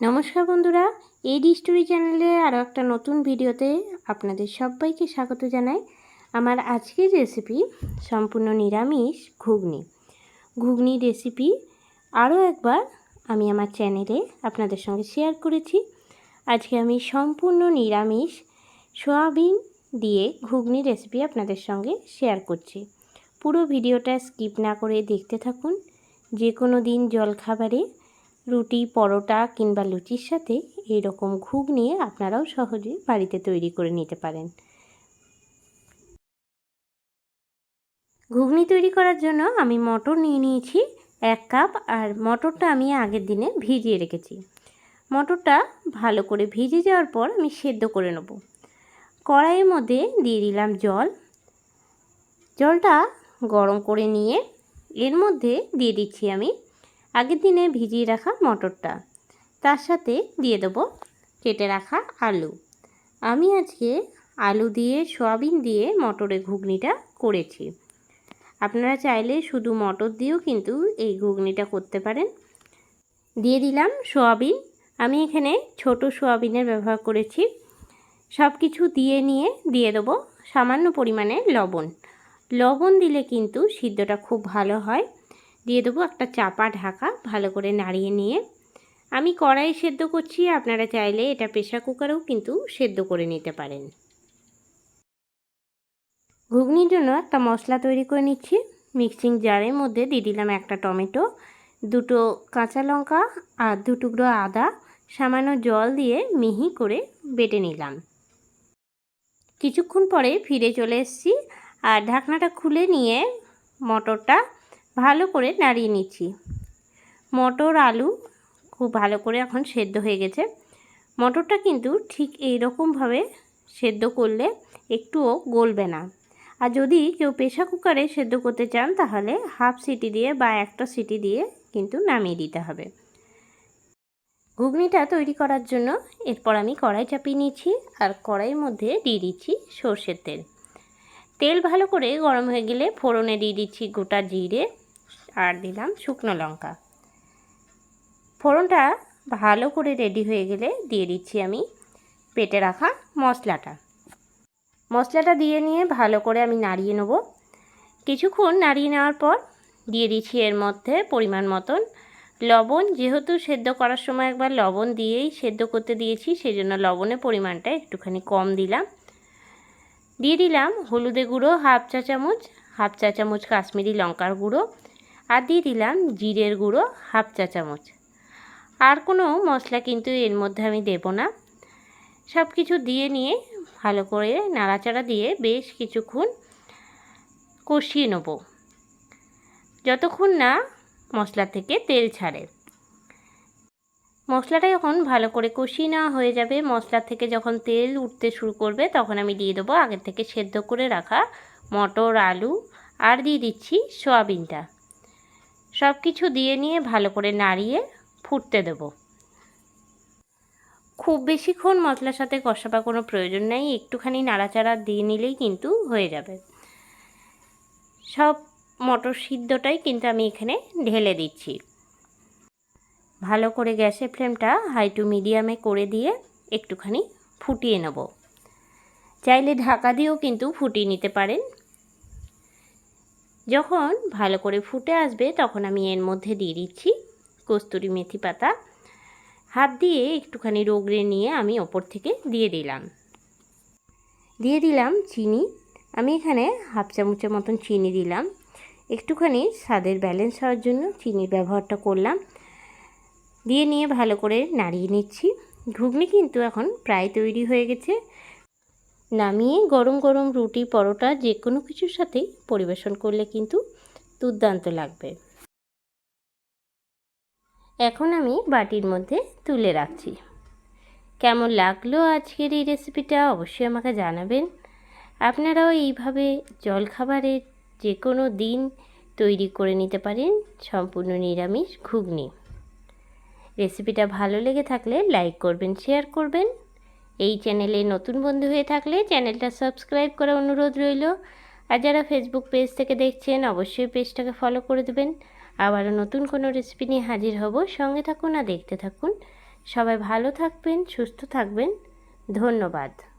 নমস্কার বন্ধুরা এডি স্টোরি চ্যানেলে আরও একটা নতুন ভিডিওতে আপনাদের সবাইকে স্বাগত জানাই। আমার আজকের রেসিপি সম্পূর্ণ নিরামিষ ঘুগনি। ঘুগনি রেসিপি আরও একবার আমি আমার চ্যানেলে আপনাদের সঙ্গে শেয়ার করেছি। আজকে আমি সম্পূর্ণ নিরামিষ সোয়াবিন দিয়ে ঘুগনি রেসিপি আপনাদের সঙ্গে শেয়ার করছি। পুরো ভিডিওটা স্কিপ না করে দেখতে থাকুন। যে কোনো দিন জলখাবারে রুটি, পরোটা কিংবা লুচির সাথে এই রকম ঘুগনি আপনারাও সহজে বাড়িতে তৈরি করে নিতে পারেন। ঘুগনি তৈরি করার জন্য আমি মটর নিয়ে নিয়েছি এক কাপ আর মটরটা আমি আগের দিনে ভিজিয়ে রেখেছি। মটরটা ভালো করে ভিজে যাওয়ার পর আমি সেদ্ধ করে নেব। কড়াইয়ের মধ্যে দিয়ে দিলাম জল। জলটা গরম করে নিয়ে এর মধ্যে দিয়ে দিচ্ছি আমি আগের দিনে ভিজিয়ে রাখা মটরটা। তার সাথে দিয়ে দেবো কেটে রাখা আলু। আমি আজকে আলু দিয়ে, সয়াবিন দিয়ে মটরের ঘুগনিটা করেছি। আপনারা চাইলে শুধু মটর দিয়েও কিন্তু এই ঘুগনিটা করতে পারেন। দিয়ে দিলাম সয়াবিন। আমি এখানে ছোট সয়াবিনের ব্যবহার করেছি। সব কিছু দিয়ে নিয়ে দিয়ে দেবো সামান্য পরিমাণে লবণ। লবণ দিলে কিন্তু সিদ্ধটা খুব ভালো হয়। দিয়ে দেবো একটা চাপা ঢাকা ভালো করে নাড়িয়ে নিয়ে। আমি কড়াই সেদ্ধ করছি, আপনারা চাইলে এটা প্রেশার কুকারেও কিন্তু সেদ্ধ করে নিতে পারেন। ঘুগনির জন্য একটা মশলা তৈরি করে নিচ্ছি। মিক্সিং জারের মধ্যে দিয়ে দিলাম একটা টমেটো, দুটো কাঁচা লঙ্কা আর দু টুকরো আদা, সামান্য জল দিয়ে মিহি করে বেটে নিলাম। কিছুক্ষণ পরে ফিরে চলে এসেছি আর ঢাকনাটা খুলে নিয়ে মটরটা ভালো করে নাড়িয়ে নিচ্ছি। মটর আলু খুব ভালো করে এখন সেদ্ধ হয়ে গেছে। মটরটা কিন্তু ঠিক এই রকমভাবে সেদ্ধ করলে একটুও গলবে না। আর যদি কেউ প্রেশার কুকারে সেদ্ধ করতে চান, তাহলে হাফ সিটি দিয়ে বা একটা সিটি দিয়ে কিন্তু নামিয়ে দিতে হবে। ঘুগনিটা তৈরি করার জন্য এরপর আমি কড়াই চাপিয়ে নিয়েছি আর কড়াইয়ের মধ্যে দিয়ে দিচ্ছি সর্ষের তেল। তেল ভালো করে গরম হয়ে গেলে ফোড়নে দিয়ে দিচ্ছি গোটা জিরে। আর দিলাম শুকনো লঙ্কা। ফোড়নটা ভালো করে রেডি হয়ে গেলে দিয়ে দিচ্ছি আমি পেটে রাখা মশলাটা। মশলাটা দিয়ে নিয়ে ভালো করে আমি নাড়িয়ে নেব। কিছুক্ষণ নাড়িয়ে নেওয়ার পর দিয়ে দিচ্ছি এর মধ্যে পরিমাণ মতন লবণ। যেহেতু সেদ্ধ করার সময় একবার লবণ দিয়েই সেদ্ধ করতে দিয়েছি সেই জন্য লবণের পরিমাণটা একটুখানি কম দিলাম। দিয়ে দিলাম হলুদে গুঁড়ো হাফ চা চামচ, হাফ চা চামচ কাশ্মীরি লঙ্কার গুঁড়ো। আর দিয়ে দিলাম জিরের গুঁড়ো হাফ চা চামচ। আর কোনো মশলা কিন্তু এর মধ্যে আমি দেব না। সব কিছু দিয়ে নিয়ে ভালো করে নাড়াচাড়া দিয়ে বেশ কিছুক্ষণ কষিয়ে নেব। যতক্ষণ না মশলা থেকে তেল ছাড়ে। মশলাটা যখন ভালো করে কষিয়ে নেওয়া হয়ে যাবে। মশলা থেকে যখন তেল উঠতে শুরু করবে, তখন আমি দিয়ে দেবো আগের থেকে সেদ্ধ করে রাখা মটর, আলু, আর দিয়ে দিচ্ছি সয়াবিনটা। সব কিছু দিয়ে নিয়ে ভালো করে নাড়িয়ে ফুটতে দেব। খুব বেশিক্ষণ মশলার সাথে কষাবার কোনো প্রয়োজন নেই, একটুখানি নাড়াচাড়া দিয়ে নিলেই কিন্তু হয়ে যাবে। সব মটর সিদ্ধটাই কিন্তু আমি এখানে ঢেলে দিচ্ছি। ভালো করে গ্যাসের ফ্লেমটা হাই টু মিডিয়ামে করে দিয়ে একটুখানি ফুটিয়ে নেব। চাইলে ঢাকা দিয়েও কিন্তু ফুটিয়ে নিতে পারেন। যখন ভালো করে ফুটে আসবে, তখন আমি এর মধ্যে দিয়ে দিচ্ছি কস্তুরি মেথি পাতা। হাত দিয়ে একটুখানি রোগড়ে নিয়ে আমি ওপর থেকে দিয়ে দিলাম। দিয়ে দিলাম চিনি। আমি এখানে হাফ চামচের মতন চিনি দিলাম। একটুখানি স্বাদের ব্যালেন্স হওয়ার জন্য চিনির ব্যবহারটা করলাম। দিয়ে নিয়ে ভালো করে নাড়িয়ে নিচ্ছি। ঘুগনি কিন্তু এখন প্রায় তৈরি হয়ে গেছে। নামিয়ে গরম গরম রুটি, পরোটা যে কোনো কিছুর সাথেই পরিবেশন করলে কিন্তু দুর্দান্ত লাগবে। এখন আমি বাটির মধ্যে তুলে রাখছি। কেমন লাগল আজকের এই রেসিপিটা অবশ্যই আমাকে জানাবেন। আপনারাও এইভাবে জলখাবারের যে কোনো দিন তৈরি করে নিতে পারেন সম্পূর্ণ নিরামিষ ঘুগনি। রেসিপিটা ভালো লেগে থাকলে লাইক করবেন, শেয়ার করবেন। এই চ্যানেলে নতুন বন্ধু হয়ে থাকলে চ্যানেলটা সাবস্ক্রাইব করার অনুরোধ রইল। আর যারা ফেসবুক পেজ থেকে দেখছেন, অবশ্যই পেজটাকে ফলো করে দেবেন। আবারও নতুন কোনো রেসিপি নিয়ে হাজির হব। সঙ্গে থাকুন আর দেখতে থাকুন। সবাই ভালো থাকবেন, সুস্থ থাকবেন। ধন্যবাদ।